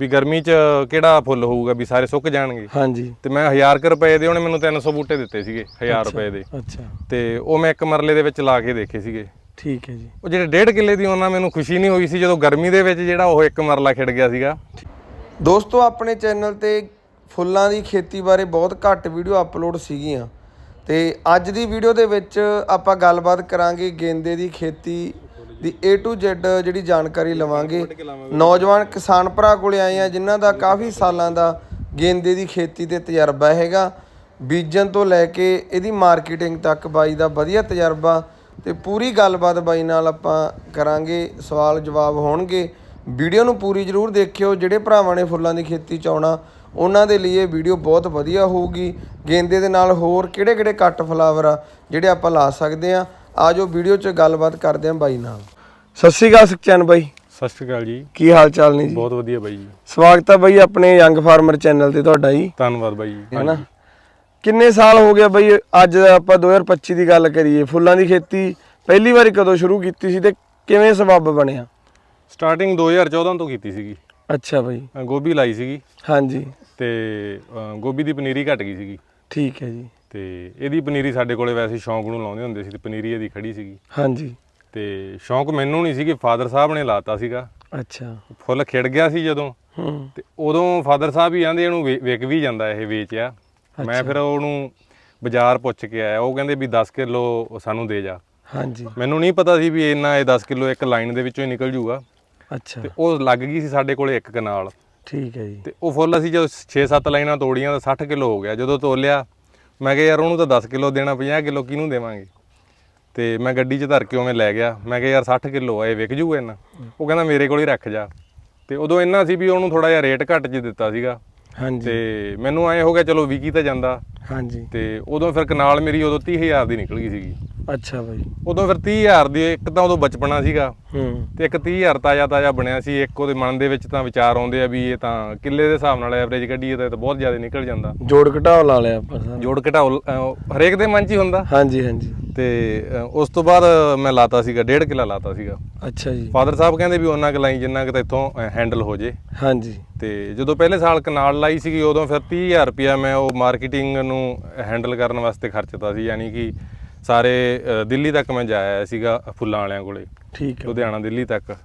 ਵੀ ਗਰਮੀ 'ਚ ਕਿਹੜਾ ਫੁੱਲ ਹੋਊਗਾ ਵੀ ਸਾਰੇ ਸੁੱਕ ਜਾਣਗੇ? ਹਾਂਜੀ। ਤੇ ਮੈਂ 1000 ਕੁ ਰੁਪਏ ਦੇ ਉਹਨੇ ਮੈਨੂੰ 300 ਬੂਟੇ ਦਿੱਤੇ ਸੀਗੇ 1000 ਰੁਪਏ ਦੇ। ਅੱਛਾ। ਤੇ ਉਹ ਮੈਂ ਇੱਕ ਮਰਲੇ ਦੇ ਵਿੱਚ ਲਾ ਕੇ ਦੇਖੇ ਸੀਗੇ। ਠੀਕ ਹੈ ਜੀ। ਉਹ ਜਿਹੜੇ ਡੇਢ ਕਿੱਲੇ ਦੀ ਉਹਨਾਂ ਮੈਨੂੰ ਖੁਸ਼ੀ ਨਹੀਂ ਹੋਈ ਸੀ ਜਦੋਂ ਗਰਮੀ ਦੇ ਵਿੱਚ ਜਿਹੜਾ ਉਹ ਇੱਕ ਮਰਲਾ ਖਿੜ ਗਿਆ ਸੀਗਾ। ਦੋਸਤੋ ਆਪਣੇ ਚੈਨਲ ਤੇ ਫੁੱਲਾਂ ਦੀ ਖੇਤੀ ਬਾਰੇ ਬਹੁਤ ਘੱਟ ਵੀਡੀਓ ਅਪਲੋਡ ਸੀਗੀਆਂ। ਤੇ ਅੱਜ ਦੀ ਵੀਡੀਓ ਦੇ ਵਿੱਚ ਆਪਾਂ ਗੱਲਬਾਤ ਕਰਾਂਗੇ ਗੇਂਦੇ ਦੀ ਖੇਤੀ ਦੀ A to Z ਜਿਹੜੀ ਜਾਣਕਾਰੀ ਲਵਾਂਗੇ। ਨੌਜਵਾਨ ਕਿਸਾਨ ਭਰਾ ਕੋਲੇ ਆਏ ਆ ਜਿਨ੍ਹਾਂ ਦਾ ਕਾਫੀ ਸਾਲਾਂ ਦਾ ਗੇਂਦੇ ਦੀ ਖੇਤੀ ਤੇ ਤਜਰਬਾ ਹੈਗਾ। ਬੀਜਣ ਤੋਂ ਲੈ ਕੇ ਇਹਦੀ ਮਾਰਕੀਟਿੰਗ ਤੱਕ ਬਾਈ ਦਾ ਵਧੀਆ ਤਜਰਬਾ ਤੇ ਪੂਰੀ ਗੱਲਬਾਤ ਬਾਈ ਨਾਲ ਆਪਾਂ ਕਰਾਂਗੇ। ਸਵਾਲ ਜਵਾਬ ਹੋਣਗੇ। ਵੀਡੀਓ ਨੂੰ ਪੂਰੀ ਜ਼ਰੂਰ ਦੇਖਿਓ। ਜਿਹੜੇ ਭਰਾਵਾਂ ਨੇ ਫੁੱਲਾਂ ਦੀ ਖੇਤੀ ਚ ਆਉਣਾ ਉਹਨਾਂ ਦੇ ਲਈ ਇਹ ਵੀਡੀਓ ਬਹੁਤ ਵਧੀਆ ਹੋਊਗੀ। ਗੇਂਦੇ ਦੇ ਨਾਲ ਹੋਰ ਕਿਹੜੇ-ਕਿਹੜੇ ਕੱਟ ਫਲਾਵਰ ਆ ਜਿਹੜੇ ਆਪਾਂ ਲਾ ਸਕਦੇ ਆ। ਆਜੋ ਵੀਡੀਓ 'ਚ ਗੱਲਬਾਤ ਕਰਦੇ ਆ ਬਾਈ ਨਾਲ। ਸਤਿ ਸ਼੍ਰੀ ਅਕਾਲ ਸੁਖਚੈਨ ਬਾਈ। ਸਤਿ ਸ਼੍ਰੀ ਅਕਾਲ ਜੀ। ਕੀ ਹਾਲ ਚਾਲ ਨੇ ਜੀ? ਬਹੁਤ ਵਧੀਆ ਬਾਈ ਜੀ। ਸਵਾਗਤ ਹੈ ਬਾਈ ਆਪਣੇ ਯੰਗ ਫਾਰਮਰ ਚੈਨਲ ਤੇ ਤੁਹਾਡਾ ਜੀ। ਧੰਨਵਾਦ ਬਾਈ ਜੀ। ਹੈਨਾ ਕਿੰਨੇ ਸਾਲ ਹੋ ਗਿਆ ਬਾਈ ਅੱਜ ਆਪਾਂ 2025 ਦੀ ਗੱਲ ਕਰੀਏ ਫੁੱਲਾਂ ਦੀ ਖੇਤੀ ਪਹਿਲੀ ਵਾਰੀ ਕਦੋਂ ਸ਼ੁਰੂ ਕੀਤੀ ਸੀ ਤੇ ਕਿਵੇਂ ਸਬੱਬ ਬਣਿਆ? ਸਟਾਰਟਿੰਗ 2014 ਤੋਂ ਕੀਤੀ ਸੀਗੀ। ਅੱਛਾ ਬਾਈ। ਗੋਭੀ ਲਾਈ ਸੀਗੀ। ਹਾਂਜੀ। ਤੇ ਗੋਭੀ ਦੀ ਪਨੀਰੀ ਘਟ ਗਈ ਸੀਗੀ। ਠੀਕ ਹੈ ਜੀ। ਤੇ ਇਹਦੀ ਪਨੀਰੀ ਸਾਡੇ ਕੋਲੇ ਵੈਸੇ ਸ਼ੌਂਕ ਨੂੰ ਲਾਉਂਦੇ ਹੁੰਦੇ ਸੀ ਤੇ ਪਨੀਰੀ ਇਹਦੀ ਖੜੀ ਸੀਗੀ। ਹਾਂਜੀ। ਤੇ ਸ਼ੌਂਕ ਮੈਨੂੰ ਨਹੀਂ ਸੀ ਕਿ ਫਾਦਰ ਸਾਹਿਬ ਨੇ ਲਾਤਾ ਸੀਗਾ। ਅੱਛਾ। ਫੁੱਲ ਖਿੜ ਗਿਆ ਸੀ ਜਦੋਂ। ਹੂੰ। ਤੇ ਉਦੋਂ ਫਾਦਰ ਸਾਹਿਬ ਹੀ ਆਂਦੇ ਇਹਨੂੰ ਵੇ- ਵਿਕ ਵੀ ਜਾਂਦਾ ਇਹ ਵੇਚਿਆ। ਮੈਂ ਫਿਰ ਉਹਨੂੰ ਬਾਜ਼ਾਰ ਪੁੱਛ ਕੇ ਆਇਆ। ਉਹ ਕਹਿੰਦੇ ਵੀ 10 ਕਿਲੋ ਸਾਨੂੰ ਦੇ ਜਾ। ਹਾਂਜੀ। ਮੈਨੂੰ ਨਹੀਂ ਪਤਾ ਸੀ ਵੀ ਇੰਨਾ ਇਹ 10 ਕਿਲੋ ਇੱਕ ਲਾਈਨ ਦੇ ਵਿੱਚੋਂ ਹੀ ਨਿਕਲ ਜੂਗਾ। ਅੱਛਾ। ਤੇ ਉਹ ਲੱਗ ਗਈ ਸੀ ਸਾਡੇ ਕੋਲੇ ਇੱਕ ਕਨਾਲ। ਠੀਕ ਹੈ ਜੀ। ਤੇ ਉਹ ਫੁੱਲ ਅਸੀਂ ਜਦੋਂ 6-7 ਲਾਈਨਾਂ ਤੋੜੀਆਂ ਤਾਂ 60 ਕਿਲੋ ਹੋ ਗਿਆ। ਜਦੋਂ ਤੋਲਿਆ ਮੈਂ ਕਿਹਾ ਯਾਰ ਉਹਨੂੰ ਤਾਂ 10 ਕਿਲੋ ਦੇਣਾ 50 ਕਿਲੋ ਕਿਹਨੂੰ ਦੇਵਾਂਗੇ? ਤੇ ਮੈਂ ਗੱਡੀ 'ਚ ਧਰ ਕੇ ਉਵੇਂ ਲੈ ਗਿਆ। ਮੈਂ ਕਿਹਾ ਯਾਰ 60 ਕਿਲੋ ਆ ਇਹ ਵਿਕ ਜੂਗਾ ਇਹਨਾਂ ਉਹ ਕਹਿੰਦਾ ਮੇਰੇ ਕੋਲ ਹੀ ਰੱਖ ਜਾ। ਤੇ ਉਦੋਂ ਇੰਨਾ ਸੀ ਵੀ ਉਹਨੂੰ ਥੋੜਾ ਜਿਹਾ ਰੇਟ ਘੱਟ 'ਚ ਦਿੱਤਾ ਸੀਗਾ। ਹਾਂਜੀ। ਤੇ ਮੈਨੂੰ ਐ ਹੋ ਗਿਆ ਚਲੋ ਵਿਕੀ ਤਾਂ ਜਾਂਦਾ। ਹਾਂਜੀ। ਤੇ ਉਦੋਂ ਫਿਰ ਕਨਾਲ ਮੇਰੀ ਉਦੋਂ 30000 ਦੀ ਨਿਕਲ ਗਈ ਸੀਗੀ। ਅੱਛਾ ਬਾਈ। ਉਦੋਂ ਫਿਰ 30000 ਦੀ ਇੱਕ ਤਾਂ ਉਦੋਂ ਬਚਪਨਾ ਸੀਗਾ ਹੂੰ। ਤੇ ਇੱਕ 30000 ਤਾਜ਼ਾ ਤਾਜ਼ਾ ਬਣਿਆ ਸੀ ਇੱਕ ਉਹਦੇ ਮਨ ਦੇ ਵਿੱਚ ਤਾਂ ਵਿਚਾਰ ਆਉਂਦੇ ਆ ਵੀ ਇਹ ਤਾਂ ਕਿੱਲੇ ਦੇ ਹਿਸਾਬ ਨਾਲ ਐਵਰੇਜ ਕੱਢੀਏ ਤਾਂ ਇਹ ਤਾਂ ਬਹੁਤ ਜ਼ਿਆਦਾ ਨਿਕਲ ਜਾਂਦਾ। ਜੋੜ ਘਟਾਓ ਲਾ ਲਿਆ ਆਪਾਂ ਸਾਰਾ। ਜੋੜ ਘਟਾਓ ਅਹ, ਹਰੇਕ ਦੇ ਮਨ 'ਚ ਹੀ ਹੁੰਦਾ। ਹਾਂਜੀ ਹਾਂਜੀ। ਤੇ ਅਹ, ਉਸ ਤੋਂ ਬਾਅਦ ਮੈਂ ਲਾਤਾ ਸੀਗਾ ਡੇਢ ਕਿੱਲਾ ਲਾਤਾ ਸੀਗਾ। ਅੱਛਾ ਜੀ। ਫਾਦਰ ਸਾਹਿਬ ਕਹਿੰਦੇ ਵੀ ਉਹਨਾਂ ਕੁ ਲਾਈ ਜਿੰਨਾ ਕਿ ਤਾਂ ਇੱਥੋਂ ਹੈਂਡਲ ਹੋ ਜੇ। ਹਾਂਜੀ। ਤੇ ਜਦੋਂ ਪਹਿਲੇ ਸਾਲ ਕਨਾਲ ਲਾਈ ਸੀਗੀ ਉਦੋਂ ਫਿਰ 30000 ਰੁਪਇਆ ਮੈਂ ਉਹ ਮਾਰਕੀਟਿੰਗ ਨੂੰ ਹੈਂਡਲ ਕਰਨ ਵਾਸਤੇ ਖਰਚਤਾ ਸੀ ਯਾਨੀ ਕਿ ਸਾਰੇ ਦਿੱਲੀ ਤੱਕ ਮੈਂ ਜਾਇਆ ਸੀਗਾ ਫੁੱਲਾਂ ਵਾਲਿਆਂ ਕੋਲੇ। ਠੀਕ ਹੈ। ਲੁਧਿਆਣਾ ਦਿੱਲੀ ਤੱਕ।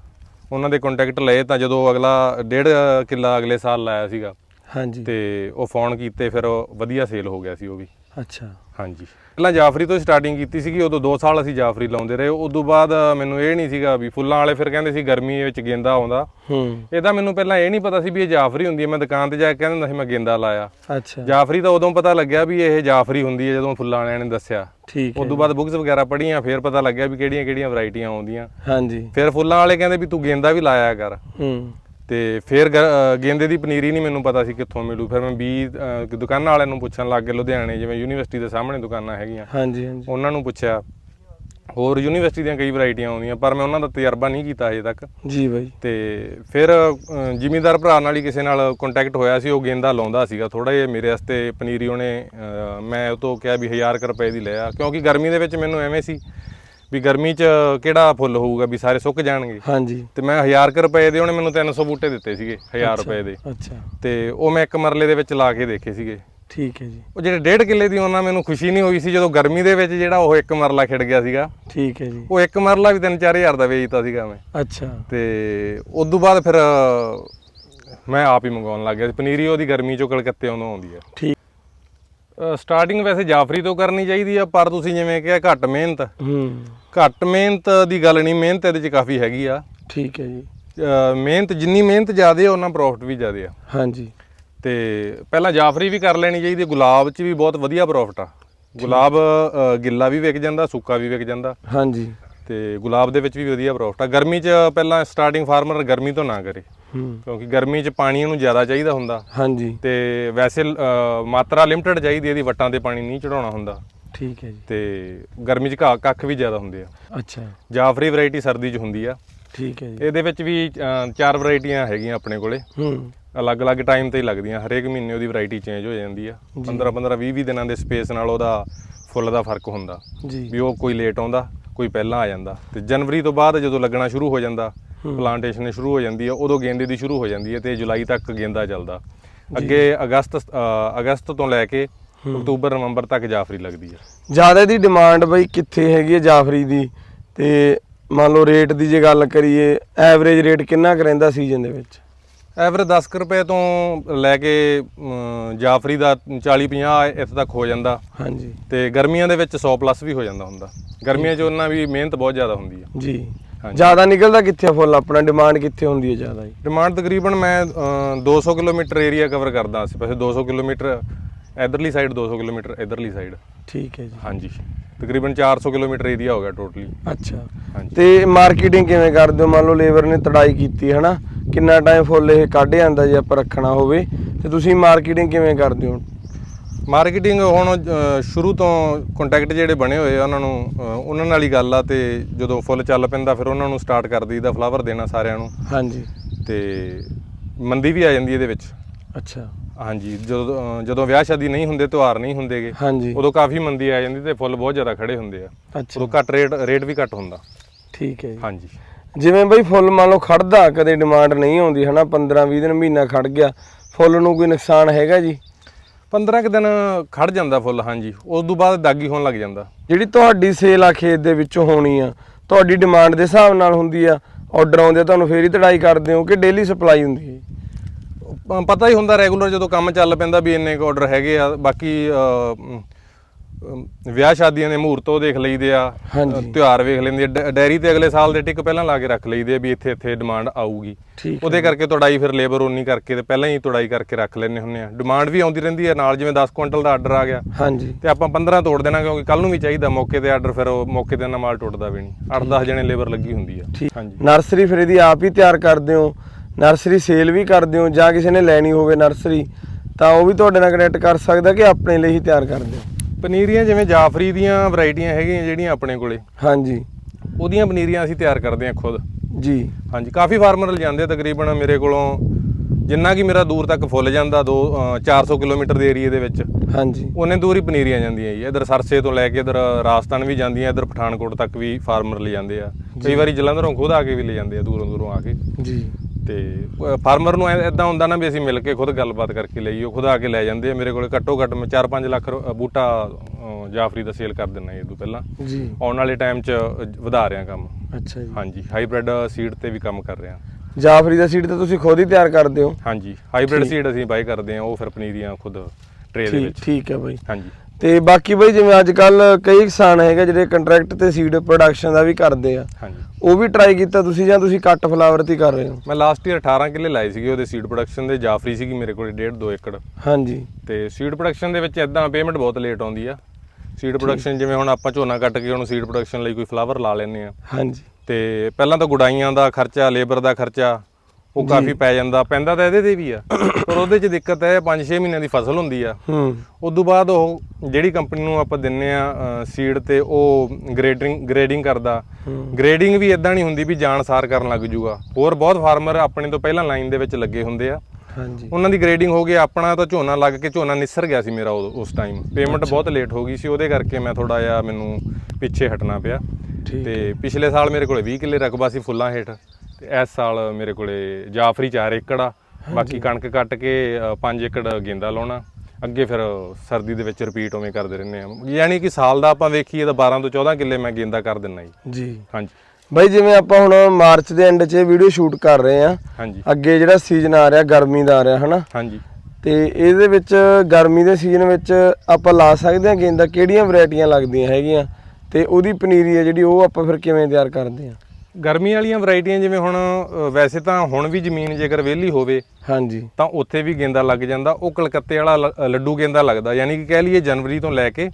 ਉਹਨਾਂ ਦੇ ਕੰਟੈਕਟ ਲਏ ਤਾਂ ਜਦੋਂ ਅਗਲਾ ਡੇਢ ਕਿੱਲਾ ਅਗਲੇ ਸਾਲ ਲਾਇਆ ਸੀਗਾ। ਹਾਂਜੀ। ਤੇ ਉਹ ਫੋਨ ਕੀਤੇ ਫਿਰ ਵਧੀਆ ਸੇਲ ਹੋ ਗਿਆ ਸੀ ਉਹ ਵੀ। ਅੱਛਾ। ਹਾਂਜੀ। ਪਹਿਲਾਂ ਜਾਫਰੀ ਤੋਂ ਸਟਾਰਟਿੰਗ ਕੀਤੀ ਸੀਗੀ ਉਦੋਂ 2 ਸਾਲ ਅਸੀਂ ਜਾਫਰੀ ਲਾਉਂਦੇ ਰਹੇ। ਤੋਂ ਬਾਅਦ ਮੈਨੂੰ ਇਹ ਨਹੀਂ ਸੀਗਾ ਵੀ ਫੁੱਲਾਂ ਵਾਲੇ ਫਿਰ ਕਹਿੰਦੇ ਸੀ ਗਰਮੀ ਵਿੱਚ ਗੇਂਦਾ ਆਉਂਦਾ। ਹੂੰ। ਇਹਦਾ ਮੈਨੂੰ ਪਹਿਲਾਂ ਇਹ ਨਹੀਂ ਪਤਾ ਸੀ ਵੀ ਇਹ ਜਾਫਰੀ ਹੁੰਦੀ ਹੈ। ਮੈਂ ਦੁਕਾਨ ਤੇ ਜਾ ਕੇ ਕਹਿੰਦਾ ਹੁੰਦਾ ਸੀ ਮੈਂ ਗੇਂਦਾ ਲਾਇਆ। ਅੱਛਾ। ਜਾਫਰੀ ਤਾਂ ਉਦੋਂ ਪਤਾ ਲੱਗਿਆ ਵੀ ਇਹ ਜਾਫਰੀ ਹੁੰਦੀ ਹੈ ਜਦੋਂ ਫੁੱਲਾਂ ਵਾਲਿਆਂ ਨੇ ਦੱਸਿਆ। ਠੀਕ ਹੈ। ਤੋਂ ਬਾਅਦ ਬੁੱਕਸ ਵਗੈਰਾ ਪੜ੍ਹੀਆਂ ਫਿਰ ਪਤਾ ਲੱਗਿਆ ਵੀ ਕਿਹੜੀਆਂ ਕਿਹੜੀਆਂ ਵੈਰਾਈਟੀਆਂ ਆਉਂਦੀਆਂ। ਹਾਂਜੀ। ਫਿਰ ਫੁੱਲਾਂ ਵਾਲੇ ਕਹਿੰਦੇ ਵੀ ਤੂੰ ਗੇਂਦਾ ਵੀ ਲਾਇਆ ਕਰ। ਹੂੰ। ਤੇ ਫਿਰ ਗੇਂਦੇ ਦੀ ਪਨੀਰੀ ਨਹੀਂ ਮੈਨੂੰ ਪਤਾ ਸੀ ਕਿੱਥੋਂ ਮਿਲੂ। ਫਿਰ ਮੈਂ ਬੀ ਅ, ਦੁਕਾਨਾਂ ਵਾਲਿਆਂ ਨੂੰ ਪੁੱਛਣ ਲੱਗ ਗਿਆ ਲੁਧਿਆਣੇ ਜਿਵੇਂ ਯੂਨੀਵਰਸਿਟੀ ਦੇ ਸਾਹਮਣੇ ਦੁਕਾਨਾਂ ਹੈਗੀਆਂ। ਹਾਂਜੀ ਹਾਂਜੀ। ਉਹਨਾਂ ਨੂੰ ਪੁੱਛਿਆ। ਹੋਰ ਯੂਨੀਵਰਸਿਟੀ ਦੀਆਂ ਕਈ ਵੈਰਾਈਟੀਆਂ ਆਉਂਦੀਆਂ ਪਰ ਮੈਂ ਉਹਨਾਂ ਦਾ ਤਜਰਬਾ ਨਹੀਂ ਕੀਤਾ ਅਜੇ ਤੱਕ। ਜੀ ਬਾਈ। ਤੇ ਫਿਰ ਜ਼ਿਮੀਂਦਾਰ ਭਰਾ ਨਾਲ ਹੀ ਕਿਸੇ ਨਾਲ ਕੰਟੈਕਟ ਹੋਇਆ ਸੀ ਉਹ ਗੇਂਦਾ ਲਾਉਂਦਾ ਸੀਗਾ। ਥੋੜਾ ਜਿਹਾ ਮੇਰੇ ਵਾਸਤੇ ਪਨੀਰੀ ਉਹਨੇ ਮੈਂ ਉਹ ਤੋਂ ਕਿਹਾ ਵੀ 1000 ਕੁ ਰੁਪਏ ਦੀ ਲਿਆ ਕਿਉਂਕਿ ਗਰਮੀ ਦੇ ਵਿੱਚ ਮੈਨੂੰ ਐਵੇਂ ਸੀ ਵੀ ਗਰਮੀ 'ਚ ਕਿਹੜਾ ਫੁੱਲ ਹੋਊਗਾ ਵੀ ਸਾਰੇ ਸੁੱਕ ਜਾਣਗੇ? ਹਾਂਜੀ। ਤੇ ਮੈਂ 1000 ਕੁ ਰੁਪਏ ਦੇ ਉਹਨੇ ਮੈਨੂੰ 300 ਬੂਟੇ ਦਿੱਤੇ ਸੀਗੇ 1000 ਰੁਪਏ ਦੇ। ਅੱਛਾ। ਤੇ ਉਹ ਮੈਂ ਇੱਕ ਮਰਲੇ ਦੇ ਵਿੱਚ ਲਾ ਕੇ ਦੇਖੇ ਸੀਗੇ। ਠੀਕ ਹੈ ਜੀ। ਉਹ ਜਿਹੜੇ ਡੇਢ ਕਿੱਲੇ ਦੀ ਉਹਨਾਂ ਮੈਨੂੰ ਖੁਸ਼ੀ ਨਹੀਂ ਹੋਈ ਸੀ ਜਦੋਂ ਗਰਮੀ ਦੇ ਵਿੱਚ ਜਿਹੜਾ ਉਹ ਇੱਕ ਮਰਲਾ ਖਿੜ ਗਿਆ ਸੀਗਾ। ਠੀਕ ਹੈ ਜੀ। ਉਹ ਇੱਕ ਮਰਲਾ ਵੀ 3-4000 ਦਾ ਵੇਚਤਾ ਸੀਗਾ ਮੈਂ। ਅੱਛਾ। ਤੇ ਉਸ ਤੋਂ ਬਾਅਦ ਫਿਰ ਮੈਂ ਆਪ ਹੀ ਮੰਗਵਾਉਣ ਲੱਗ ਗਿਆ ਪਨੀਰੀ ਉਹਦੀ ਗਰਮੀ ਚੋਂ ਕਲਕੱਤੇ ਆਉਂਦੋਂ ਆਉਂਦੀ ਆ। ਠੀਕ। ਸਟਾਰਟਿੰਗ ਵੈਸੇ ਜਾਫਰੀ ਤੋਂ ਕਰਨੀ ਚਾਹੀਦੀ ਆ ਪਰ ਤੁਸੀਂ ਜਿਵੇਂ ਕਿਹਾ ਘੱਟ ਮਿਹਨਤ। ਹੂੰ। ਘੱਟ ਮਿਹਨਤ ਦੀ ਗੱਲ ਨਹੀਂ ਮਿਹਨਤ ਇਹਦੇ 'ਚ ਕਾਫੀ ਹੈਗੀ ਆ। ਠੀਕ ਹੈ ਜੀ। ਮਿਹਨਤ ਜਿੰਨੀ ਮਿਹਨਤ ਜ਼ਿਆਦੇ ਆ ਉਹਨਾਂ ਪ੍ਰੋਫਿਟ ਵੀ ਜ਼ਿਆਦੇ ਆ। ਹਾਂਜੀ। ਤੇ ਪਹਿਲਾਂ ਜਾਫਰੀ ਵੀ ਕਰ ਲੈਣੀ ਚਾਹੀਦੀ। ਗੁਲਾਬ 'ਚ ਵੀ ਬਹੁਤ ਵਧੀਆ ਪ੍ਰੋਫਿਟ ਆ। ਗੁਲਾਬ ਗਿੱਲਾ ਵੀ ਵਿਕ ਜਾਂਦਾ ਸੁੱਕਾ ਵੀ ਵਿਕ ਜਾਂਦਾ। ਹਾਂਜੀ। ਤੇ ਗੁਲਾਬ ਦੇ ਵਿੱਚ ਵੀ ਵਧੀਆ ਪ੍ਰੋਫਿਟ ਆ। ਗਰਮੀ 'ਚ ਪਹਿਲਾਂ ਸਟਾਰਟਿੰਗ ਫਾਰਮਰ ਗਰਮੀ ਤੋਂ ਨਾ ਕਰੇ। ਕਿਉਂਕਿ ਗਰਮੀ 'ਚ ਪਾਣੀ ਨੂੰ ਜ਼ਿਆਦਾ ਚਾਹੀਦਾ ਹੁੰਦਾ। ਹਾਂਜੀ। ਤੇ ਵੈਸੇ ਮਾਤਰਾ ਲਿਮਟਿਡ ਚਾਹੀਦੀ ਇਹਦੀ ਵੱਟਾਂ ਤੇ ਪਾਣੀ ਨਹੀਂ ਚੜਾਉਣਾ ਹੁੰਦਾ। ਠੀਕ ਹੈ ਜੀ। ਤੇ ਗਰਮੀ 'ਚ ਘਾਹ ਕੱਖ ਵੀ ਜ਼ਿਆਦਾ ਹੁੰਦੇ ਆ। ਅੱਛਾ। ਜਾਫਰੀ ਵੈਰਾਈਟੀ ਸਰਦੀ 'ਚ ਹੁੰਦੀ ਆ। ਠੀਕ ਹੈ ਜੀ। ਇਹਦੇ ਵਿੱਚ ਵੀ ਚਾਰ ਵੈਰਾਈਟੀਆਂ ਹੈਗੀਆਂ ਆਪਣੇ ਕੋਲੇ। ਹੂੰ। ਅਲੱਗ-ਅਲੱਗ ਟਾਈਮ ਤੇ ਹੀ ਲੱਗਦੀਆਂ। ਹਰੇਕ ਮਹੀਨੇ ਉਹਦੀ ਵੈਰਾਈਟੀ ਚੇਂਜ ਹੋ ਜਾਂਦੀ ਆ। 15-15 20-20 ਦਿਨਾਂ ਦੇ ਸਪੇਸ ਨਾਲ ਉਹਦਾ ਫੁੱਲ ਦਾ ਫ਼ਰਕ ਹੁੰਦਾ। ਜੀ। ਵੀ ਉਹ ਕੋਈ ਲੇਟ ਆਉਂਦਾ ਕੋਈ ਪਹਿਲਾਂ ਆ ਜਾਂਦਾ। ਤੇ ਜਨਵਰੀ ਤੋਂ ਬਾਅਦ ਜਦੋਂ ਲੱਗਣਾ ਸ਼ੁਰੂ ਹੋ ਜਾਂਦਾ ਪਲਾਂਟੇਸ਼ਨ ਸ਼ੁਰੂ ਹੋ ਜਾਂਦੀ ਹੈ ਉਦੋਂ ਗੇਂਦੇ ਦੀ ਸ਼ੁਰੂ ਹੋ ਜਾਂਦੀ ਹੈ ਤੇ ਜੁਲਾਈ ਤੱਕ ਗੇਂਦਾ ਚੱਲਦਾ। ਅੱਗੇ ਅਗਸਤ ਅਗਸਤ ਤੋਂ ਲੈ ਕੇ ਅਕਤੂਬਰ ਨਵੰਬਰ ਤੱਕ ਜਾਫਰੀ ਲੱਗਦੀ ਹੈ ਜ਼ਿਆਦਾ ਦੀ ਡਿਮਾਂਡ ਬਈ ਕਿੱਥੇ ਹੈਗੀ ਹੈ ਜਾਫਰੀ ਦੀ? ਤੇ ਮੰਨ ਲਓ ਰੇਟ ਦੀ ਜੇ ਗੱਲ ਕਰੀਏ ਐਵਰੇਜ ਰੇਟ ਕਿੰਨਾ ਕੁ ਰਹਿੰਦਾ ਸੀਜ਼ਨ ਦੇ ਵਿੱਚ? ਐਵਰੇਜ 10 ਕੁ ਰੁਪਏ ਤੋਂ ਲੈ ਕੇ ਜਾਫਰੀ ਦਾ 40 50 ਇੱਥੇ ਤੱਕ ਹੋ ਜਾਂਦਾ। ਹਾਂਜੀ। ਤੇ ਗਰਮੀਆਂ ਦੇ ਵਿੱਚ 100 ਪਲੱਸ ਵੀ ਹੋ ਜਾਂਦਾ ਹੁੰਦਾ। ਗਰਮੀਆਂ 'ਚ ਉਹਨਾਂ ਵੀ ਮਿਹਨਤ ਬਹੁਤ ਜ਼ਿਆਦਾ ਹੁੰਦੀ ਹੈ ਜੀ। ਜ਼ਿਆਦਾ ਨਿਕਲਦਾ ਕਿੱਥੇ ਆ ਫੁੱਲ? ਆਪਣਾ ਡਿਮਾਂਡ ਕਿੱਥੇ ਹੁੰਦੀ ਹੈ ਜ਼ਿਆਦਾ ਜੀ? ਡਿਮਾਂਡ ਤਕਰੀਬਨ ਮੈਂ ਅ, 200 ਕਿਲੋਮੀਟਰ ਏਰੀਆ ਕਵਰ ਕਰਦਾ ਆਸੇ ਪਾਸੇ 200 ਕਿਲੋਮੀਟਰ ਇਧਰਲੀ ਸਾਈਡ 200 ਕਿਲੋਮੀਟਰ ਇਧਰਲੀ ਸਾਈਡ ਠੀਕ ਹੈ ਜੀ। ਹਾਂਜੀ। ਤਕਰੀਬਨ 400 ਕਿਲੋਮੀਟਰ ਏਰੀਆ ਹੋ ਗਿਆ ਟੋਟਲੀ ਅੱਛਾ। ਹਾਂਜੀ। ਤੇ ਮਾਰਕੀਟਿੰਗ ਕਿਵੇਂ ਕਰਦੇ ਹੋ? ਮੰਨ ਲਓ ਲੇਬਰ ਨੇ ਤੜਾਈ ਕੀਤੀ ਹੈ ਨਾ ਕਿੰਨਾ ਟਾਈਮ ਫੁੱਲ ਇਹ ਕੱਢ ਜਾਂਦਾ ਜੇ ਆਪਾਂ ਰੱਖਣਾ ਹੋਵੇ? ਤੇ ਤੁਸੀਂ ਮਾਰਕੀਟਿੰਗ ਕਿਵੇਂ ਕਰਦੇ ਹੋ? ਮਾਰਕੀਟਿੰਗ ਹੁਣ ਅ, ਸ਼ੁਰੂ ਤੋਂ ਕੰਟੈਕਟ ਜਿਹੜੇ ਬਣੇ ਹੋਏ ਆ ਉਹਨਾਂ ਨੂੰ ਅ, ਉਹਨਾਂ ਨਾਲ ਹੀ ਗੱਲ ਆ ਤੇ ਜਦੋਂ ਫੁੱਲ ਚੱਲ ਪੈਂਦਾ ਫਿਰ ਉਹਨਾਂ ਨੂੰ ਸਟਾਰਟ ਕਰ ਦਈਦਾ ਫਲਾਵਰ ਦੇਣਾ ਸਾਰਿਆਂ ਨੂੰ। ਹਾਂਜੀ। ਤੇ ਮੰਦੀ ਵੀ ਆ ਜਾਂਦੀ ਇਹਦੇ ਵਿੱਚ। ਅੱਛਾ। ਹਾਂਜੀ ਜਦੋਂ ਅ, ਜਦੋਂ ਵਿਆਹ ਸ਼ਾਦੀ ਨਹੀਂ ਹੁੰਦੇ ਤਿਉਹਾਰ ਨਹੀਂ ਹੁੰਦੇਗੇ ਹਾਂਜੀ। ਉਦੋਂ ਕਾਫੀ ਮੰਦੀ ਆ ਜਾਂਦੀ ਤੇ ਫੁੱਲ ਬਹੁਤ ਜ਼ਿਆਦਾ ਖੜੇ ਹੁੰਦੇ ਆ। ਅੱਛਾ। ਉਦੋਂ ਘੱਟ ਰੇਟ ਰੇਟ ਵੀ ਘੱਟ ਹੁੰਦਾ। ਠੀਕ ਹੈ ਜੀ। ਹਾਂਜੀ। ਜਿਵੇਂ ਬਈ ਫੁੱਲ ਮੰਨ ਲਓ ਖੜਦਾ ਕਦੇ ਡਿਮਾਂਡ ਨਹੀਂ ਆਉਂਦੀ ਹਨਾ 15 20 ਦਿਨ ਮਹੀਨਾ ਖੜ ਗਿਆ ਫੁੱਲ ਨੂੰ ਕੋਈ ਨੁਕਸਾਨ ਹੈਗਾ ਜੀ? 15 ਕੁ ਦਿਨ ਖੜ ਜਾਂਦਾ ਫੁੱਲ ਹਾਂਜੀ। ਉਸ ਤੋਂ ਬਾਅਦ ਦਾਗੀ ਹੋਣ ਲੱਗ ਜਾਂਦਾ। ਜਿਹੜੀ ਤੁਹਾਡੀ ਸੇਲ ਆ ਖੇਤ ਦੇ ਵਿੱਚੋਂ ਹੋਣੀ ਆ ਤੁਹਾਡੀ ਡਿਮਾਂਡ ਦੇ ਹਿਸਾਬ ਨਾਲ ਹੁੰਦੀ ਆ ਆਰਡਰ ਆਉਂਦੇ ਆ ਤੁਹਾਨੂੰ ਫੇਰ ਹੀ ਤੜਾਈ ਕਰਦੇ ਹੋ ਕਿ ਡੇਲੀ ਸਪਲਾਈ ਹੁੰਦੀ ਹੈ ਪਤਾ ਹੀ ਹੁੰਦਾ ਰੈਗੂਲਰ ਜਦੋਂ ਕੰਮ ਚੱਲ ਪੈਂਦਾ ਵੀ ਇੰਨੇ ਕੁ ਆਰਡਰ ਹੈਗੇ ਆ ਬਾਕੀ ਅ, ਵਿਆਹ ਸ਼ਾਦੀਆਂ ਦੇ ਮਹੂਰਤ ਉਹ ਦੇਖ ਲਈਦੇ ਆ ਹਾਂਜੀ। ਤਿਉਹਾਰ ਵੇਖ ਲੈਂਦੇ ਆ। ਡ- ਡਾਇਰੀ ਤੇ ਅਗਲੇ ਸਾਲ ਦੇ ਟਿਕ ਪਹਿਲਾਂ ਲਾ ਕੇ ਰੱਖ ਲਈਦੇ ਆ ਵੀ ਇੱਥੇ ਇੱਥੇ ਡਿਮਾਂਡ ਆਊਗੀ। ਠੀਕ ਉਹਦੇ ਕਰਕੇ ਤੁੜਾਈ ਫਿਰ ਲੇਬਰ ਉਨੀ ਕਰਕੇ ਤੇ ਪਹਿਲਾਂ ਹੀ ਤੁੜਾਈ ਕਰਕੇ ਰੱਖ ਲੈਣੇ ਹੁੰਨੇ ਆ। ਡਿਮਾਂਡ ਵੀ ਆਉਂਦੀ ਰਹਿੰਦੀ ਹੈ ਨਾਲ ਜਿਵੇਂ 10 ਕੁਇੰਟਲ ਦਾ ਆਰਡਰ ਆ ਗਿਆ। ਹਾਂਜੀ। ਤੇ ਆਪਾਂ 15 ਤੋੜ ਦੇਣਾ ਕਿਉਂਕਿ ਕੱਲ ਨੂੰ ਵੀ ਚਾਹੀਦਾ ਮੌਕੇ ਤੇ ਆਰਡਰ ਫਿਰ ਉਹ ਮੌਕੇ ਤੇ ਨਾ ਮਾਲ ਟੁੱਟਦਾ ਵੀ ਨਹੀਂ। 8-10 ਜਣੇ ਲੇਬਰ ਲੱਗੀ ਹੁੰਦੀ ਆ। ਠੀਕ। ਹਾਂਜੀ। ਨਰਸਰੀ ਫਿਰ ਇਹਦੀ ਆਪ ਹੀ ਤਿਆਰ ਕਰਦੇ ਹੋ ਨਰਸਰੀ ਸੇਲ ਵੀ ਕਰਦੇ ਹੋ ਜਾਂ ਕਿਸੇ ਨੇ ਲੈਣੀ ਹੋਵੇ ਨਰਸਰੀ ਤਾਂ ਉਹ ਵੀ ਤੁਹਾਡੇ ਨਾਲ ਕਨੈਕਟ ਕਰ ਸਕਦਾ ਕਿ ਆਪਣੇ ਲਈ ਹੀ ਤਿਆਰ ਕਰਦੇ ਹੋ? ਪਨੀਰੀਆਂ ਜਿਵੇਂ ਜਾਫਰੀ ਦੀਆਂ ਵੈਰਾਈਟੀਆਂ ਹੈਗੀਆਂ ਜਿਹੜੀਆਂ ਆਪਣੇ ਕੋਲੇ। ਹਾਂਜੀ। ਉਹਦੀਆਂ ਪਨੀਰੀਆਂ ਅਸੀਂ ਤਿਆਰ ਕਰਦੇ ਹਾਂ ਖੁਦ। ਜੀ। ਹਾਂਜੀ ਕਾਫੀ ਫਾਰਮਰ ਲਿਜਾਂਦੇ ਆ ਤਕਰੀਬਨ ਮੇਰੇ ਕੋਲੋਂ। ਜਿੰਨਾ ਕਿ ਮੇਰਾ ਦੂਰ ਤੱਕ ਫੁੱਲ ਜਾਂਦਾ ਦੋ ਅ, 400 ਕਿਲੋਮੀਟਰ ਦੇ ਏਰੀਏ ਦੇ ਵਿੱਚ। ਹਾਂਜੀ। ਉਹਨੇ ਦੂਰ ਹੀ ਪਨੀਰੀਆਂ ਜਾਂਦੀਆਂ ਜੀ। ਇਧਰ ਸਰਸੇ ਤੋਂ ਲੈ ਕੇ ਇਧਰ ਰਾਜਸਥਾਨ ਵੀ ਜਾਂਦੀਆਂ ਇਧਰ ਪਠਾਨਕੋਟ ਤੱਕ ਵੀ ਫਾਰਮਰ ਲਿਜਾਂਦੇ ਆ। ਕਈ ਵਾਰੀ ਜਲੰਧਰੋਂ ਖੁਦ ਆ ਕੇ ਵੀ ਲਿਜਾਂਦੇ ਆ ਦੂਰੋਂ ਦੂਰੋਂ ਆ ਕੇ। ਜੀ। ਤੇ ਫਾਰਮਰ ਨੂੰ ਇਦਾਂ ਹੁੰਦਾ ਨਾ ਵੀ ਅਸੀਂ ਮਿਲ ਕੇ ਖੁਦ ਗੱਲਬਾਤ ਕਰਕੇ ਉਹ ਖੁਦ ਆ ਕੇ ਲੈ ਜਾਂਦੇ ਆ। ਮੇਰੇ ਕੋਲੇ ਘੱਟੋ ਘੱਟ ਮੈਂ 4-5 ਲੱਖ ਰ- ਬੂਟਾ ਅ, ਜਾਫਰੀ ਦਾ ਸੇਲ ਕਰ ਦਿੰਦਾ ਇਹ ਤੋਂ ਪਹਿਲਾਂ। ਜੀ। ਆਉਣ ਵਾਲੇ ਟਾਈਮ 'ਚ ਵਧਾ ਰਿਹਾ ਕੰਮ। ਅੱਛਾ ਜੀ। ਹਾਂਜੀ ਹਾਈਬ੍ਰਿਡ ਸੀਡ ਤੇ ਵੀ ਕੰਮ ਕਰ ਰਹੇ। ਜਾਫਰੀ ਦਾ ਸੀਡ ਤਾਂ ਤੁਸੀਂ ਖੁਦ ਹੀ ਤਿਆਰ ਕਰਦੇ ਹੋ? ਹਾਂਜੀ ਹਾਈਬ੍ਰਿਡ ਸੀਡ ਅਸੀਂ ਬਾਈ ਕਰਦੇ ਹਾਂ ਉਹ ਫਿਰ ਪਨੀਰੀਆਂ ਖੁਦ ਟਰੇ ਦੇ ਠੀਕ ਵਿੱਚ। ਠੀਕ ਹੈ ਬਾਈ। ਹਾਂਜੀ। ਤੇ ਬਾਕੀ ਬਾਈ ਜਿਵੇਂ ਅੱਜ ਕੱਲ ਕਈ ਕਿਸਾਨ ਹੈਗੇ ਜਿਹੜੇ ਕੰਟਰੈਕਟ ਤੇ ਸੀਡ ਪ੍ਰੋਡਕਸ਼ਨ ਦਾ ਵੀ ਕਰਦੇ ਆ। ਹਾਂਜੀ। ਉਹ ਵੀ ਟਰਾਈ ਕੀਤਾ ਤੁਸੀਂ ਜਾਂ ਤੁਸੀਂ ਕੱਟ ਫਲਾਵਰ ਤੇ ਹੀ ਕਰ ਰਹੇ ਹੋ? ਮੈਂ ਲਾਸਟ ਈਅਰ 18 ਕਿੱਲੇ ਲਾਏ ਸੀਗੇ ਉਹਦੇ ਸੀਡ ਪ੍ਰੋਡਕਸ਼ਨ ਦੇ ਜਾਫਰੀ ਸੀਗੀ ਮੇਰੇ ਕੋਲੇ 1.5 2 ਏਕੜ। ਹਾਂਜੀ। ਤੇ ਸੀਡ ਪ੍ਰੋਡਕਸ਼ਨ ਦੇ ਵਿੱਚ ਇਦਾਂ ਪੇਮੈਂਟ ਬਹੁਤ ਲੇਟ ਆਉਂਦੀ ਆ। ਸੀਡ ਪ੍ਰੋਡਕਸ਼ਨ ਜਿਵੇਂ ਹੁਣ ਆਪਾਂ ਝੋਨਾ ਕੱਟ ਕੇ ਉਹਨੂੰ ਸੀਡ ਪ੍ਰੋਡਕਸ਼ਨ ਲਈ ਕੋਈ ਫਲਾਵਰ ਲਾ ਲੈਂਦੇ ਆ। ਹਾਂਜੀ। ਤੇ ਪਹਿਲਾਂ ਤਾਂ ਗੁਡਾਈਆਂ ਦਾ ਖਰਚਾ ਲੇਬਰ ਦਾ ਖਰਚਾ ਉਹ ਕਾਫੀ ਪੈ ਜਾਂਦਾ ਪੈਂਦਾ ਤਾਂ ਇਹਦੇ ਤੇ ਵੀ ਆ। ਪਰ ਉਹਦੇ 'ਚ ਦਿੱਕਤ ਹੈ 5-6 ਮਹੀਨਿਆਂ ਦੀ ਫਸਲ ਹੁੰਦੀ ਆ। ਹੂੰ। ਉਸ ਤੋਂ ਬਾਅਦ ਉਹ ਜਿਹੜੀ ਕੰਪਨੀ ਨੂੰ ਆਪਾਂ ਦਿੰਨੇ ਆ ਸੀਡ ਤੇ ਉਹ ਗ੍ਰੇਡਿੰਗ ਗ੍ਰੇਡਿੰਗ ਕਰਦਾ। ਗ੍ਰੇਡਿੰਗ ਵੀ ਇਦਾਂ ਨਹੀਂ ਹੁੰਦੀ ਵੀ ਜਾਣਸਾਰ ਕਰਨ ਲੱਗ ਜੂਗਾ। ਹੋਰ ਬਹੁਤ ਫਾਰਮਰ ਆਪਣੇ ਤੋਂ ਪਹਿਲਾਂ ਲਾਈਨ ਦੇ ਵਿੱਚ ਲੱਗੇ ਹੁੰਦੇ ਆ। ਹਾਂਜੀ। ਉਹਨਾਂ ਦੀ ਗ੍ਰੇਡਿੰਗ ਹੋ ਗਈ ਆਪਣਾ ਤਾਂ ਝੋਨਾ ਲੱਗ ਕੇ ਝੋਨਾ ਨਿਸਰ ਗਿਆ ਸੀ ਮੇਰਾ ਉਸ ਟਾਈਮ ਪੇਮੈਂਟ ਬਹੁਤ ਲੇਟ ਹੋ ਗਈ ਸੀ ਉਹਦੇ ਕਰਕੇ ਮੈਂ ਥੋੜਾ ਜਿਹਾ ਮੈਨੂੰ ਪਿੱਛੇ ਹਟਣਾ ਪਿਆ। ਤੇ ਪਿਛਲੇ ਸਾਲ ਮੇਰੇ ਕੋਲੇ 20 ਕਿੱਲੇ ਰਕਬਾ ਸੀ ਫੁੱਲਾਂ ਹੇਠ। ਤੇ ਇਸ ਸਾਲ ਮੇਰੇ ਕੋਲੇ ਜਾਫਰੀ 4 ਏਕੜ ਆ। ਬਾਕੀ ਕਣਕ ਕੱਟ ਕੇ 5 ਏਕੜ ਗੇਂਦਾ ਲਾਉਣਾ। ਅੱਗੇ ਫਿਰ ਸਰਦੀ ਦੇ ਵਿੱਚ ਰਿਪੀਟ ਉਵੇਂ ਕਰਦੇ ਰਹਿੰਦੇ ਆ। ਯਾਨੀ ਕਿ ਸਾਲ ਦਾ ਆਪਾਂ ਵੇਖੀਏ ਤਾਂ 12 ਤੋਂ 14 ਕਿੱਲੇ ਮੈਂ ਗੇਂਦਾ ਕਰ ਦਿੰਨਾ ਜੀ। ਜੀ। ਹਾਂਜੀ। ਬਾਈ ਜਿਵੇਂ ਆਪਾਂ ਹੁਣ ਮਾਰਚ ਦੇ ਐਂਡ 'ਚ ਇਹ ਵੀਡੀਓ ਸ਼ੂਟ ਕਰ ਰਹੇ ਆ ਹਾਂਜੀ। ਅੱਗੇ ਜਿਹੜਾ ਸੀਜ਼ਨ ਆ ਰਿਹਾ ਗਰਮੀ ਦਾ ਆ ਰਿਹਾ ਹਨਾ? ਹਾਂਜੀ। ਤੇ ਇਹਦੇ ਵਿੱਚ ਗਰਮੀ ਦੇ ਸੀਜ਼ਨ ਵਿੱਚ ਆਪਾਂ ਲਾ ਸਕਦੇ ਹਾਂ ਗੇਂਦਾ ਕਿਹੜੀਆਂ ਵੈਰਾਈਟੀਆਂ ਲੱਗਦੀਆਂ ਹੈਗੀਆਂ? ਤੇ ਉਹਦੀ ਪਨੀਰੀ ਹੈ ਜਿਹੜੀ ਉਹ ਆਪਾਂ ਫਿਰ ਕਿਵੇਂ ਤਿਆਰ ਕਰਦੇ ਹਾਂ ਗਰਮੀ ਵਾਲੀਆਂ ਵੈਰਾਈਟੀਆਂ ਜਿਵੇਂ ਹੁਣ ਅ, ਵੈਸੇ ਤਾਂ ਹੁਣ ਵੀ ਜ਼ਮੀਨ ਜੇਕਰ ਵਿਹਲੀ ਹੋਵੇ ਹਾਂਜੀ। ਤਾਂ ਉੱਥੇ ਵੀ ਗੇਂਦਾ ਲੱਗ ਜਾਂਦਾ। ਉਹ ਕਲਕੱਤੇ ਵਾਲਾ ਲ- ਲੱਡੂ ਗੇਂਦਾ ਲੱਗਦਾ। ਯਾਨੀ ਕਿ ਕਹਿ ਲਈਏ ਜਨਵਰੀ ਤੋਂ ਲੈ ਕੇ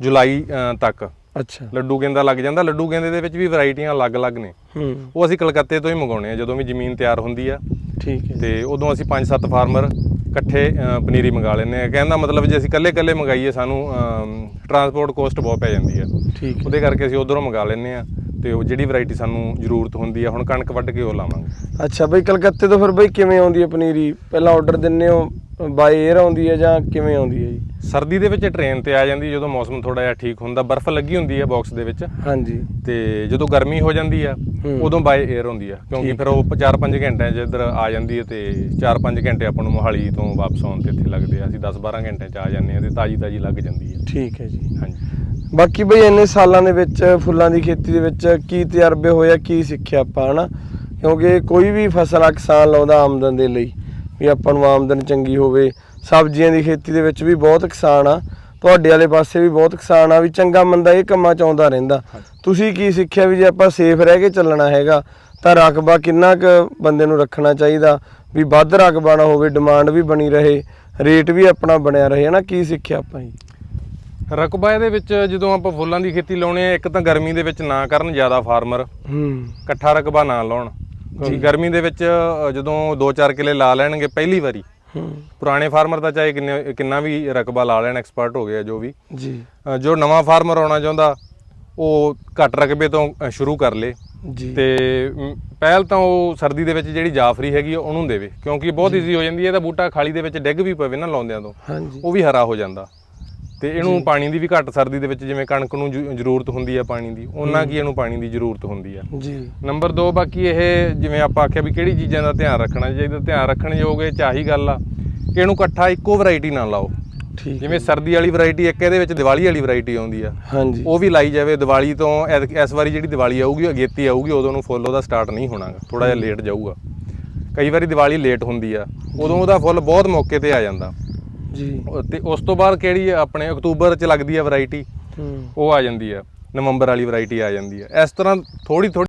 ਜੁਲਾਈ ਅ, ਤੱਕ। ਅੱਛਾ। ਲੱਡੂ ਗੇਂਦਾ ਲੱਗ ਜਾਂਦਾ। ਲੱਡੂ ਗੇਂਦੇ ਦੇ ਵਿੱਚ ਵੀ ਵੈਰਾਈਟੀਆਂ ਅਲੱਗ-ਅਲੱਗ ਨੇ। ਹੂੰ। ਉਹ ਅਸੀਂ ਕਲਕੱਤੇ ਤੋਂ ਹੀ ਮੰਗਾਉਣੇ ਆ ਜਦੋਂ ਵੀ ਜ਼ਮੀਨ ਤਿਆਰ ਹੁੰਦੀ ਆ। ਠੀਕ ਹੈ। ਤੇ ਉਦੋਂ ਅਸੀਂ 5-7 ਫਾਰਮਰ ਇਕੱਠੇ ਅ, ਪਨੀਰੀ ਮੰਗਾ ਲੈਂਦੇ ਆ ਕਹਿੰਦਾ ਮਤਲਬ ਜੇ ਅਸੀਂ ਇਕੱਲੇ-ਇਕੱਲੇ ਮੰਗਾਈਏ ਸਾਨੂੰ ਟਰਾਂਸਪੋਰਟ ਕੋਸਟ ਬਹੁਤ ਪੈ ਜਾਂਦੀ ਆ। ਠੀਕ ਹੈ। ਉਹਦੇ ਕਰਕੇ ਅਸੀਂ ਉਧਰੋਂ ਮੰਗਾ ਲੈਂਦੇ ਆ ਤੇ ਉਹ ਜਿਹੜੀ ਵੈਰਾਈਟੀ ਸਾਨੂੰ ਜ਼ਰੂਰਤ ਹੁੰਦੀ ਆ ਹੁਣ ਕਣਕ ਵੱਢ ਕੇ ਉਹ ਲਾਵਾਂਗੇ। ਅੱਛਾ ਬਈ ਕਲਕੱਤੇ ਤੋਂ ਫਿਰ ਬਈ ਕਿਵੇਂ ਆਉਂਦੀ ਹੈ ਪਨੀਰੀ ਪਹਿਲਾਂ ਆਰਡਰ ਦਿੰਨੇ ਹੋ ਬਾਈ 에ਅਰ ਆਉਂਦੀ ਹੈ ਜਾਂ ਕਿਵੇਂ ਆਉਂਦੀ ਹੈ ਜੀ? ਸਰਦੀ ਦੇ ਵਿੱਚ ਟ੍ਰੇਨ ਤੇ ਆ ਜਾਂਦੀ ਹੈ ਜਦੋਂ ਮੌਸਮ ਥੋੜਾ ਜਿਹਾ ਠੀਕ ਹੁੰਦਾ ਬਰਫ਼ ਲੱਗੀ ਹੁੰਦੀ ਹੈ ਬਾਕਸ ਦੇ ਵਿੱਚ। ਹਾਂਜੀ। ਤੇ ਜਦੋਂ ਗਰਮੀ ਹੋ ਜਾਂਦੀ ਆ ਹੂੰ। ਉਦੋਂ ਬਾਈ 에ਅਰ ਹੁੰਦੀ ਆ ਕਿਉਂਕਿ ਫਿਰ ਉਹ 4-5 ਘੰਟਿਆਂ 'ਚ ਇੱਧਰ ਆ ਜਾਂਦੀ ਹੈ ਤੇ 4-5 ਘੰਟੇ ਆਪਾਂ ਨੂੰ ਮੋਹਾਲੀ ਤੋਂ ਵਾਪਸ ਆਉਣ ਤੇ ਇੱਥੇ ਲੱਗਦੇ ਆ। ਅਸੀਂ 10-12 ਘੰਟਿਆਂ 'ਚ ਆ ਜਾਂਦੇ ਆ ਤੇ ਤਾਜੀ ਤਾਜੀ ਲੱਗ ਜਾਂਦੀ ਹੈ ਠੀਕ ਹੈ ਜੀ। ਹਾਂਜੀ। ਬਾਕੀ ਬਈ ਇੰਨੇ ਸਾਲਾਂ ਦੇ ਵਿੱਚ, ਫੁੱਲਾਂ ਦੀ ਖੇਤੀ ਦੇ ਵਿੱਚ ਕੀ ਤਜਰਬੇ ਹੋਇਆ ਕੀ ਸਿੱਖਿਆ ਆਪਾਂ, ਹਨਾ? ਕਿਉਂਕਿ ਕੋਈ ਵੀ ਫਸਲ ਆ, ਕਿਸਾਨ ਲਾਉਂਦਾ ਆਮਦਨ ਦੇ ਲਈ, ਵੀ ਆਪਾਂ ਨੂੰ ਆਮਦਨ ਚੰਗੀ ਹੋਵੇ। ਸਬਜ਼ੀਆਂ ਦੀ ਖੇਤੀ ਦੇ ਵਿੱਚ ਵੀ ਬਹੁਤ ਕਿਸਾਨ ਆ, ਤੁਹਾਡੇ ਵਾਲੇ ਪਾਸੇ ਵੀ ਬਹੁਤ ਕਿਸਾਨ ਆ, ਵੀ ਚੰਗਾ ਮੰਦਾ ਇਹ ਕੰਮਾਂ ਚ ਆਉਂਦਾ ਰਹਿੰਦਾ। ਤੁਸੀਂ ਕੀ ਸਿੱਖਿਆ ਵੀ ਜੇ ਆਪਾਂ ਸੇਫ ਰਹਿ ਕੇ ਚੱਲਣਾ ਹੈਗਾ, ਤਾਂ ਰਕਬਾ ਕਿੰਨਾ ਕੁ ਬੰਦੇ ਨੂੰ ਰੱਖਣਾ ਚਾਹੀਦਾ, ਵੀ ਵੱਧ ਰਕਬਾ ਨਾ ਹੋਵੇ, ਡਿਮਾਂਡ ਵੀ ਬਣੀ ਰਹੇ, ਰੇਟ ਵੀ ਆਪਣਾ ਬਣਿਆ ਰਹੇ, ਹਨਾ? ਕੀ ਸਿੱਖਿਆ ਆਪਾਂ ਜੀ? ਰਕਬਾ ਇਹਦੇ ਵਿੱਚ ਜਦੋਂ ਆਪਾਂ ਫੁੱਲਾਂ ਦੀ ਖੇਤੀ ਲਾਉਣੇ ਆ ਇੱਕ ਤਾਂ ਗਰਮੀ ਦੇ ਵਿੱਚ ਨਾ ਕਰਨ ਜ਼ਿਆਦਾ ਫਾਰਮਰ। ਹੂੰ। ਇਕੱਠਾ ਰਕਬਾ ਨਾ ਲਾਉਣ। ਕਿਉਂਕਿ ਗਰਮੀ ਦੇ ਵਿੱਚ ਜਦੋਂ 2-4 ਕਿੱਲੇ ਲਾ ਲੈਣਗੇ ਪਹਿਲੀ ਵਾਰੀ ਹੂੰ। ਪੁਰਾਣੇ ਫਾਰਮਰ ਤਾਂ ਚਾਹੇ ਕਿੰਨੇ ਕਿੰਨਾ ਵੀ ਰਕਬਾ ਲਾ ਲੈਣ ਐਕਸਪਰਟ ਹੋ ਗਿਆ ਜੋ ਵੀ। ਜੀ। ਜੋ ਨਵਾਂ ਫਾਰਮਰ ਆਉਣਾ ਚਾਹੁੰਦਾ ਉਹ ਘੱਟ ਰਕਬੇ ਤੋਂ ਸ਼ੁਰੂ ਕਰ ਲੇ। ਜੀ। ਤੇ ਪਹਿਲ ਤਾਂ ਉਹ ਸਰਦੀ ਦੇ ਵਿੱਚ ਜਿਹੜੀ ਜਾਫਰੀ ਹੈਗੀ ਉਹਨੂੰ ਦੇਵੇ। ਕਿਉਂਕਿ ਬਹੁਤ ਈਜ਼ੀ ਹੋ ਜਾਂਦੀ ਹੈ ਇਹਦਾ ਬੂਟਾ ਖਾਲੀ ਦੇ ਵਿੱਚ ਡਿੱਗ ਵੀ ਪਵੇ ਨਾ ਲਾਉਂਦਿਆਂ ਤੋਂ। ਉਹ ਵੀ ਹਰਾ ਹੋ ਜਾਂਦਾ। ਤੇ ਇਹਨੂੰ ਪਾਣੀ ਦੀ ਵੀ ਘੱਟ ਸਰਦੀ ਦੇ ਵਿੱਚ ਜਿਵੇਂ ਕਣਕ ਨੂੰ ਜ਼ਰੂ- ਜ਼ਰੂਰਤ ਹੁੰਦੀ ਹੈ ਪਾਣੀ ਦੀ ਉਹਨਾਂ ਕੀ ਇਹਨੂੰ ਪਾਣੀ ਦੀ ਜ਼ਰੂਰਤ ਹੁੰਦੀ ਆ। ਜੀ। ਨੰਬਰ 2 ਬਾਕੀ ਇਹ ਜਿਵੇਂ ਆਪਾਂ ਆਖਿਆ ਵੀ ਕਿਹੜੀ ਚੀਜ਼ਾਂ ਦਾ ਧਿਆਨ ਰੱਖਣਾ ਚਾਹੀਦਾ ਧਿਆਨ ਰੱਖਣ ਯੋਗ ਇਹ ਚਾਹੀ ਗੱਲ ਆ ਕਿ ਇਹਨੂੰ ਇਕੱਠਾ ਇੱਕੋ ਵੈਰਾਈਟੀ ਨਾ ਲਾਓ। ਠੀਕ। ਜਿਵੇਂ ਸਰਦੀ ਵਾਲੀ ਵੈਰਾਈਟੀ ਇੱਕ ਇਹਦੇ ਵਿੱਚ ਦੀਵਾਲੀ ਵਾਲੀ ਵੈਰਾਈਟੀ ਆਉਂਦੀ ਆ। ਹਾਂਜੀ। ਉਹ ਵੀ ਲਾਈ ਜਾਵੇ ਦੀਵਾਲੀ ਤੋਂ ਇਸ ਵਾਰੀ ਜਿਹੜੀ ਦੀਵਾਲੀ ਆਊਗੀ ਅਗੇਤੀ ਆਊਗੀ ਉਦੋਂ ਨੂੰ ਫੁੱਲ ਉਹਦਾ ਸਟਾਰਟ ਨਹੀਂ ਹੋਣਾਗਾ ਥੋੜਾ ਜਿਹਾ ਲੇਟ ਜਾਊਗਾ। ਕਈ ਵਾਰੀ ਦੀਵਾਲੀ ਲੇਟ ਹੁੰਦੀ ਆ ਉਦੋਂ ਉਹਦਾ ਫੁੱਲ ਬਹੁਤ ਮੌਕੇ ਤੇ ਆ ਜਾਂਦਾ। ਜੀ। ਤੇ ਉਸ ਤੋਂ ਬਾਅਦ ਕਿਹੜੀ ਆਪਣੇ ਅਕਤੂਬਰ ਚ ਲੱਗਦੀ ਆ ਵੈਰਾਈਟੀ ਹੂੰ। ਉਹ ਆ ਜਾਂਦੀ ਆ ਨਵੰਬਰ ਵਾਲੀ ਵੈਰਾਈਟੀ ਆ ਜਾਂਦੀ ਆ ਇਸ ਤਰ੍ਹਾਂ ਥੋੜੀ ਥੋੜੀ